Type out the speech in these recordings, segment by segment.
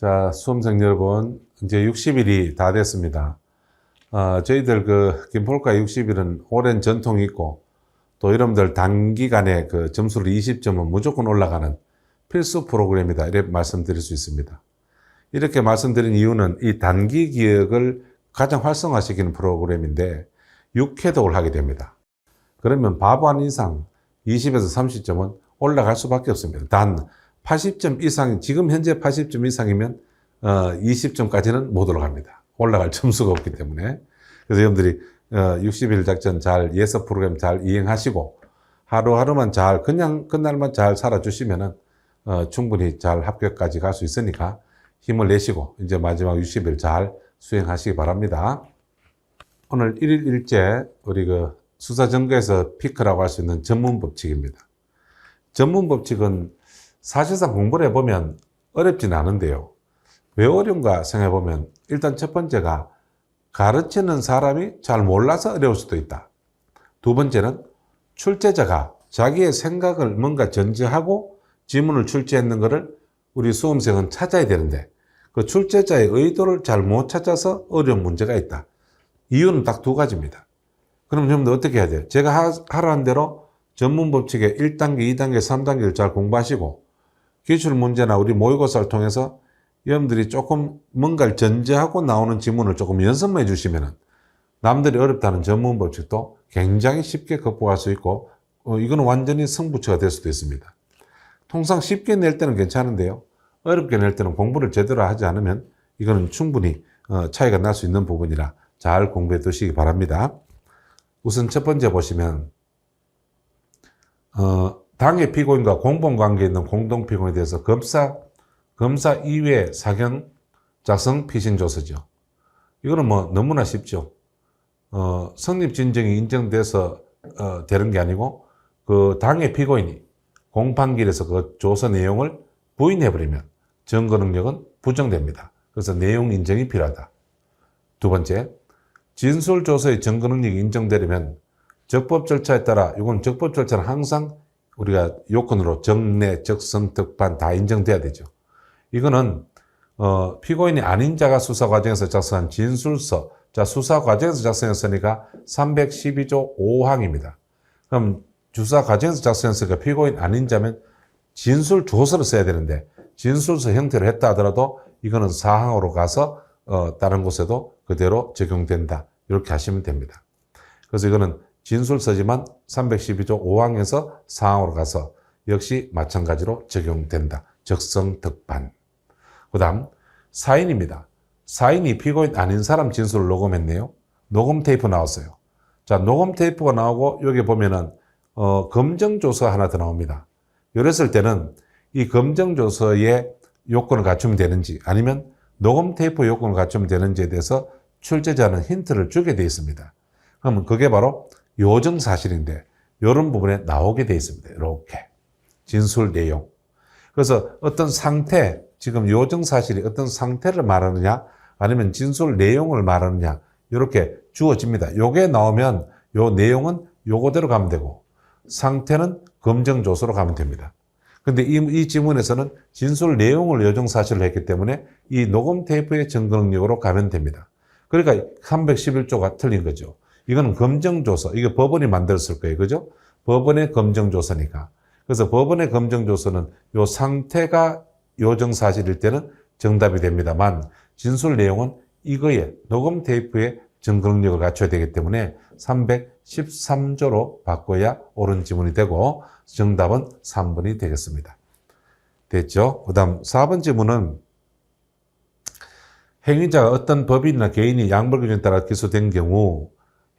자, 수험생 여러분, 이제 60일이 다 됐습니다. 어, 저희들 그 김폴카 60일은 오랜 전통이 있고, 또 여러분들 단기간에 그 점수를 20점은 무조건 올라가는 필수 프로그램이다. 이렇게 말씀드릴 수 있습니다. 이렇게 말씀드린 이유는 이 단기 기억을 가장 활성화시키는 프로그램인데, 6회독을 하게 됩니다. 그러면 바보 한 이상 20에서 30점은 올라갈 수밖에 없습니다. 단 80점 이상, 지금 현재 80점 이상이면 어, 20점까지는 못 올라갑니다. 올라갈 점수가 없기 때문에. 그래서 여러분들이 어, 60일 작전 잘 예습 프로그램 잘 이행하시고 하루하루만 잘 그냥 그날만 잘 살아주시면은 어, 충분히 잘 합격까지 갈 수 있으니까 힘을 내시고 이제 마지막 60일 잘 수행하시기 바랍니다. 오늘 1일 일제 우리 그 수사정거에서 피크라고 할 수 있는 전문 법칙입니다. 전문 법칙은 사실상 공부를 해보면 어렵진 않은데요. 왜 어려운가 생각해보면 일단 첫 번째가 가르치는 사람이 잘 몰라서 어려울 수도 있다. 두 번째는 출제자가 자기의 생각을 뭔가 전제하고 지문을 출제했는 것을 우리 수험생은 찾아야 되는데 그 출제자의 의도를 잘 못 찾아서 어려운 문제가 있다. 이유는 딱 두 가지입니다. 그럼 여러분들 어떻게 해야 돼요? 제가 하, 하라는 대로 전문 법칙의 1단계, 2단계, 3단계를 잘 공부하시고 기출 문제나 우리 모의고사를 통해서 여러분들이 조금 뭔가를 전제하고 나오는 지문을 조금 연습만 해주시면은 남들이 어렵다는 전문 법칙도 굉장히 쉽게 극복할 수 있고 어, 이거는 완전히 승부처가 될 수도 있습니다. 통상 쉽게 낼 때는 괜찮은데요. 어렵게 낼 때는 공부를 제대로 하지 않으면 이거는 충분히 어, 차이가 날 수 있는 부분이라 잘 공부해 두시기 바랍니다. 우선 첫 번째 보시면 어, 당의 피고인과 공범 관계에 있는 공동 피고인에 대해서 검사 검사 이외 사견 작성 피신 조서죠. 이거는 뭐 너무나 쉽죠. 어, 성립 진정이 인정돼서 어, 되는 게 아니고 그 당의 피고인이 공판길에서 그 조서 내용을 부인해버리면 증거 능력은 부정됩니다. 그래서 내용 인정이 필요하다. 두 번째, 진술 조서의 증거 능력이 인정되려면 적법 절차에 따라 이건 적법 절차는 항상 우리가 요건으로 정례, 적성, 특판 다 인정돼야 되죠. 이거는 어, 피고인이 아닌 자가 수사 과정에서 작성한 진술서, 자 수사 과정에서 작성했으니까 312조 5항입니다. 그럼 주사 과정에서 작성했으니까 피고인 아닌 자면 진술 조서를 써야 되는데 진술서 형태로 했다 하더라도 이거는 사항으로 가서 어, 다른 곳에도 그대로 적용된다. 이렇게 하시면 됩니다. 그래서 이거는 진술서지만 312조 5항에서 사항으로 가서 역시 마찬가지로 적용된다. 적성특반. 그 다음 사인입니다. 사인이 피고인 아닌 사람 진술을 녹음했네요. 녹음 테이프 나왔어요. 자, 녹음 테이프가 나오고 여기 보면은 어, 검정조서 하나 더 나옵니다. 이랬을 때는 이 검정조서의 요건을 갖추면 되는지 아니면 녹음 테이프 요건을 갖추면 되는지에 대해서 출제자는 힌트를 주게 되어 있습니다. 그러면 그게 바로 요정 사실인데 이런 부분에 나오게 되어 있습니다. 이렇게 진술 내용. 그래서 어떤 상태, 지금 요정 사실이 어떤 상태를 말하느냐 아니면 진술 내용을 말하느냐 이렇게 주어집니다. 요게 나오면 요 내용은 요거대로 가면 되고 상태는 검정조서로 가면 됩니다. 근데 이, 이 지문에서는 진술 내용을 요정 사실로 했기 때문에 이 녹음 테이프의 증거 능력으로 가면 됩니다. 그러니까 311조가 틀린 거죠. 이거는 검정조서, 이게 법원이 만들었을 거예요. 그죠? 법원의 검정조서니까. 그래서 법원의 검정조서는 요 상태가 요정사실일 때는 정답이 됩니다만 진술 내용은 이거에 녹음 테이프의 증거 능력을 갖춰야 되기 때문에 313조로 바꿔야 옳은 지문이 되고 정답은 3번이 되겠습니다. 됐죠? 그 다음 4번 지문은 행위자가 어떤 법인이나 개인이 양벌 규정에 따라 기소된 경우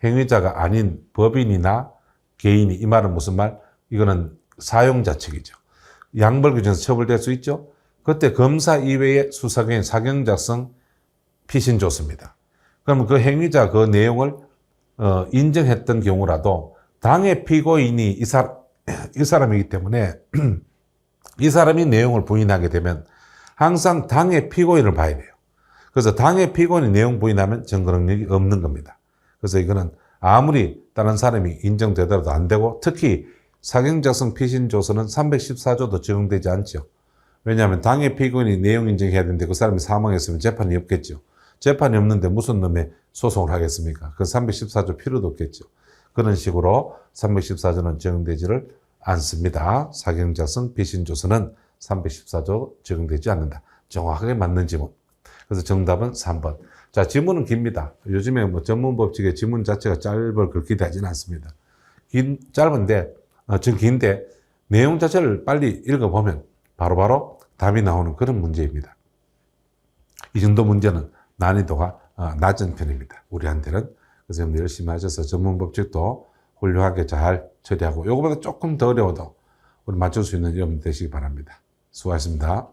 행위자가 아닌 법인이나 개인이 이 말은 무슨 말? 이거는 사용자 측이죠. 양벌 규정에서 처벌될 수 있죠. 그때 검사 이외의 수사경의 사경 작성 피신 줬습니다. 그러면 그 행위자 그 내용을 어, 인정했던 경우라도 당의 피고인이 이, 사, 이 사람이기 때문에 이 사람이 내용을 부인하게 되면 항상 당의 피고인을 봐야 돼요. 그래서 당의 피고인이 내용 부인하면 증거 능력이 없는 겁니다. 그래서 이거는 아무리 다른 사람이 인정되더라도 안 되고 특히 사경작성 피신 조서는 314조도 적용되지 않죠. 왜냐하면 당해 피고인이 내용 인정해야 되는데 그 사람이 사망했으면 재판이 없겠죠. 재판이 없는데 무슨 놈의 소송을 하겠습니까? 그 314조 필요도 없겠죠. 그런 식으로 314조는 적용되지를 않습니다. 사경작성 비신조서는 314조 적용되지 않는다. 정확하게 맞는 지문. 그래서 정답은 3번. 자, 지문은 깁니다. 요즘에 뭐 전문 법칙의 지문 자체가 짧을 그렇게 되지는 않습니다. 긴, 짧은데, 어, 좀 긴데, 내용 자체를 빨리 읽어보면 바로 바로 답이 나오는 그런 문제입니다. 이 정도 문제는 난이도가 어, 낮은 편입니다. 우리한테는. 그래서 여러분 열심히 하셔서 전문 법칙도 훌륭하게 잘 처리하고, 요거보다 조금 더 어려워도 우리 맞출 수 있는 여러분 되시기 바랍니다. 수고하셨습니다.